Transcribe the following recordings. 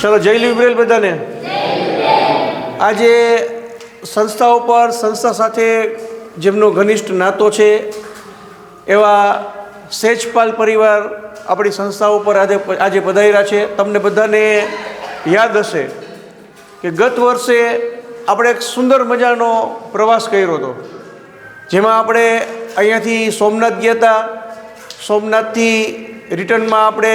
ચલો જય લિબરેલ બધાને. આજે સંસ્થા ઉપર સંસ્થા સાથે જેમનો ઘનિષ્ઠ નાતો છે, એવા સેજપાલ પરિવાર આપણી સંસ્થા ઉપર આજે આજે પધાર્યા છે. તમને બધાને યાદ હશે કે ગત વર્ષે આપણે એક સુંદર મજાનો પ્રવાસ કર્યો હતો. જેમાં આપણે અહીંયાથી સોમનાથ ગયા હતા. સોમનાથથી રિટર્નમાં આપણે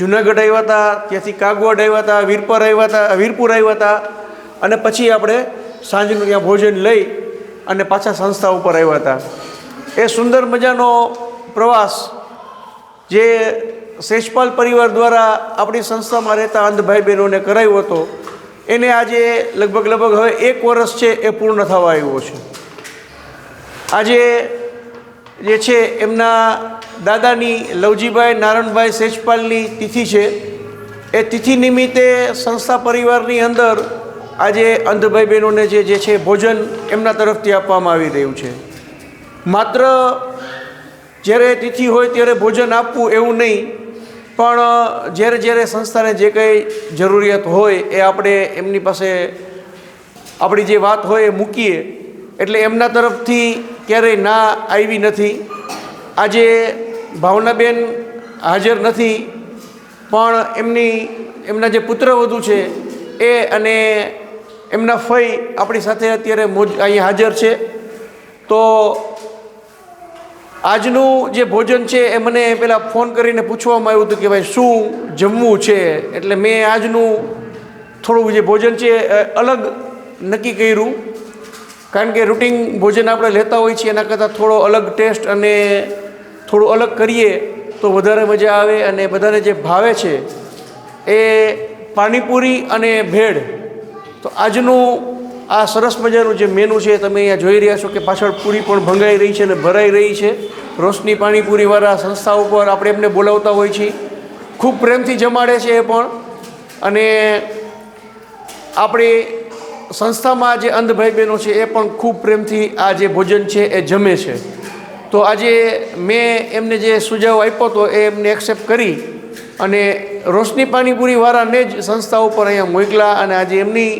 જુનાગઢ આવ્યા હતા, ત્યાંથી કાગવડ આવ્યા હતા, વીરપર આવ્યા હતા વીરપુર આવ્યા હતા. અને પછી આપણે સાંજનું ત્યાં ભોજન લઈ અને પાછા સંસ્થા ઉપર આવ્યા હતા. એ સુંદર મજાનો પ્રવાસ જે શેષપાલ પરિવાર દ્વારા આપણી સંસ્થામાં રહેતા અંધ ભાઈ બહેનોને કરાયો હતો, એને આજે લગભગ લગભગ હવે એક વર્ષ છે એ પૂર્ણ થવા આવ્યો છે. આજે જે છે એમના દાદાની, લવજીભાઈ, નારણભાઈ સેજપાલની તિથિ છે. એ તિથિ નિમિત્તે સંસ્થા પરિવારની અંદર આજે અંધભાઈ બહેનોને જે જે છે ભોજન એમના તરફથી આપવામાં આવી રહ્યું છે. માત્ર જ્યારે તિથિ હોય ત્યારે ભોજન આપવું એવું નહીં, પણ જ્યારે જ્યારે સંસ્થાને જે કંઈ જરૂરિયાત હોય એ આપણે એમની પાસે આપણી જે વાત હોય એ મૂકીએ, એટલે એમના તરફથી ક્યારેય ના આવી નથી. આજે ભાવનાબેન હાજર નથી, પણ એમની, એમના જે પુત્રવધુ છે, એ અને એમના ફઈ આપણી સાથે અત્યારે મોજ, અહીંયા હાજર છે. તો આજનું જે ભોજન છે, એ મને પહેલાં ફોન કરીને પૂછવામાં આવ્યું હતું કે ભાઈ શું જમવું છે? એટલે મેં આજનું થોડું જે ભોજન છે અલગ નક્કી કર્યું. કારણ કે રૂટિન ભોજન આપણે લેતા હોઈએ છીએ, એના કરતાં થોડો અલગ ટેસ્ટ અને થોડું અલગ કરીએ તો વધારે મજા આવે અને બધાને જે ભાવે છે એ પાણીપુરી અને ભેળ. તો આજનું આ સરસ મજાનું જે મેનુ છે, તમે અહીંયા જોઈ રહ્યા છો કે પાછળ પૂરી પણ ભંગાઈ રહી છે અને ભરાઈ રહી છે. રોશની પાણીપુરીવાળા સંસ્થા ઉપર આપણે એમને બોલાવતા હોઈએ છીએ. ખૂબ પ્રેમથી જમાડે છે એ પણ. અને આપણી સંસ્થામાં જે અંધ ભાઈ બહેનો છે એ પણ ખૂબ પ્રેમથી આ જે ભોજન છે એ જમે છે. તો આજે મેં એમને જે સુઝાવ આપ્યો હતો એ એમને એક્સેપ્ટ કરી અને રોશની પાણીપુરીવાળાને જ સંસ્થા ઉપર અહીંયા મોકલા અને આજે એમની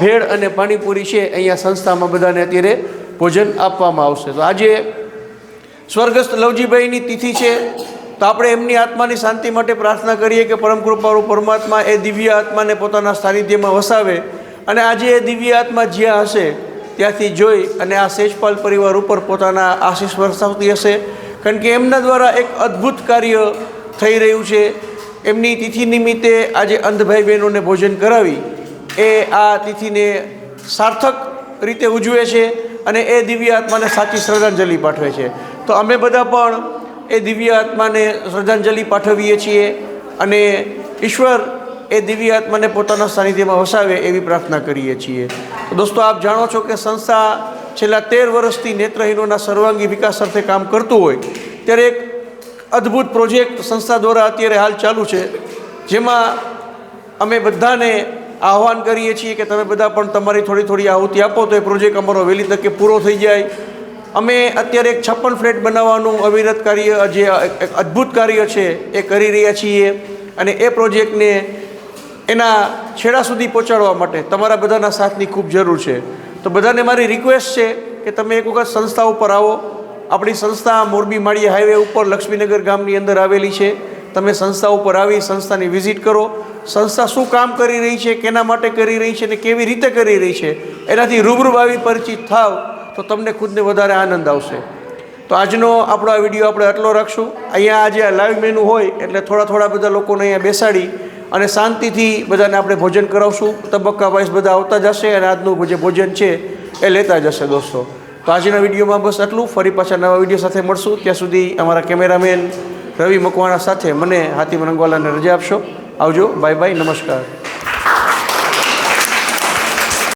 ભેળ અને પાણીપુરી છે અહીંયા સંસ્થામાં બધાને અત્યારે ભોજન આપવામાં આવશે. તો આજે સ્વર્ગસ્થ લવજીભાઈની તિથિ છે. તો આપણે એમની આત્માની શાંતિ માટે પ્રાર્થના કરીએ કે પરમ કૃપાળુ પરમાત્મા એ દિવ્ય આત્માને પોતાના સાનિધ્યમાં વસાવે અને આજે એ દિવ્ય આત્મા જ્યાં હશે ત્યાંથી જોઈ અને આ સેજપાલ પરિવાર ઉપર પોતાના આશીષ વરસાવતી હશે. કારણ કે એમના દ્વારા એક અદ્ભુત કાર્ય થઈ રહ્યું છે. એમની તિથિ નિમિત્તે આજે અંધભાઈ બહેનોને ભોજન કરાવી એ આ તિથિને સાર્થક રીતે ઉજવે છે અને એ દિવ્ય આત્માને સાચી શ્રદ્ધાંજલિ પાઠવે છે. તો અમે બધા પણ એ દિવ્ય આત્માને શ્રદ્ધાંજલિ પાઠવીએ છીએ અને ઈશ્વર એ દિવ્ય આત્માને પોતાના સાનિધ્યમાં વસાવે એવી પ્રાર્થના કરીએ છીએ. દોસ્તો, આપ જાણો છો કે સંસ્થા છેલ્લા તેર વર્ષથી નેત્રહીનોના સર્વાંગી વિકાસ અર્થે કામ કરતું હોય, ત્યારે એક અદ્ભુત પ્રોજેક્ટ સંસ્થા દ્વારા અત્યારે હાલ ચાલુ છે. જેમાં અમે બધાને આહવાન કરીએ છીએ કે તમે બધા પણ તમારી થોડી થોડી આહુતિ આપો, તો એ પ્રોજેક્ટ અમારો વહેલી તકે પૂરો થઈ જાય. અમે અત્યારે એક છપ્પન ફ્લેટ બનાવવાનું અવિરત કાર્ય, જે એક અદ્ભુત કાર્ય છે, એ કરી રહ્યા છીએ. અને એ પ્રોજેક્ટને એના છેડા સુધી પહોંચાડવા માટે તમારા બધાના સાથની ખૂબ જરૂર છે. તો બધાને મારી રિક્વેસ્ટ છે કે તમે એક વખત સંસ્થા ઉપર આવો. આપણી સંસ્થા મોરબી માળીયા હાઈવે ઉપર લક્ષ્મીનગર ગામની અંદર આવેલી છે. તમે સંસ્થા ઉપર આવી સંસ્થાની વિઝિટ કરો. સંસ્થા શું કામ કરી રહી છે, કેના માટે કરી રહી છે અને કેવી રીતે કરી રહી છે, એનાથી રૂબરૂ આવી પરિચિત થાવ તો તમને ખુદને વધારે આનંદ આવશે. તો આજનો આપણો આ વીડિયો આપણે આટલો રાખશું. અહીંયા આજે આ લાઈવ મેનુ હોય એટલે થોડા થોડા બધા લોકોને અહીંયા બેસાડી અને શાંતિથી બધાને આપણે ભોજન કરાવશું. તબક્કા વાઇઝ બધા આવતા જશે અને આજનું જે ભોજન છે એ લેતા જશે દોસ્તો. તો આજના વિડીયોમાં બસ આટલું. ફરી પાછા નવા વીડિયો સાથે મળશું. ત્યાં સુધી અમારા કેમેરામેન રવિ મકવાણા સાથે મને હાથીમ રંગવાલાને રજા આપશો. આવજો. Bye bye. નમસ્કાર.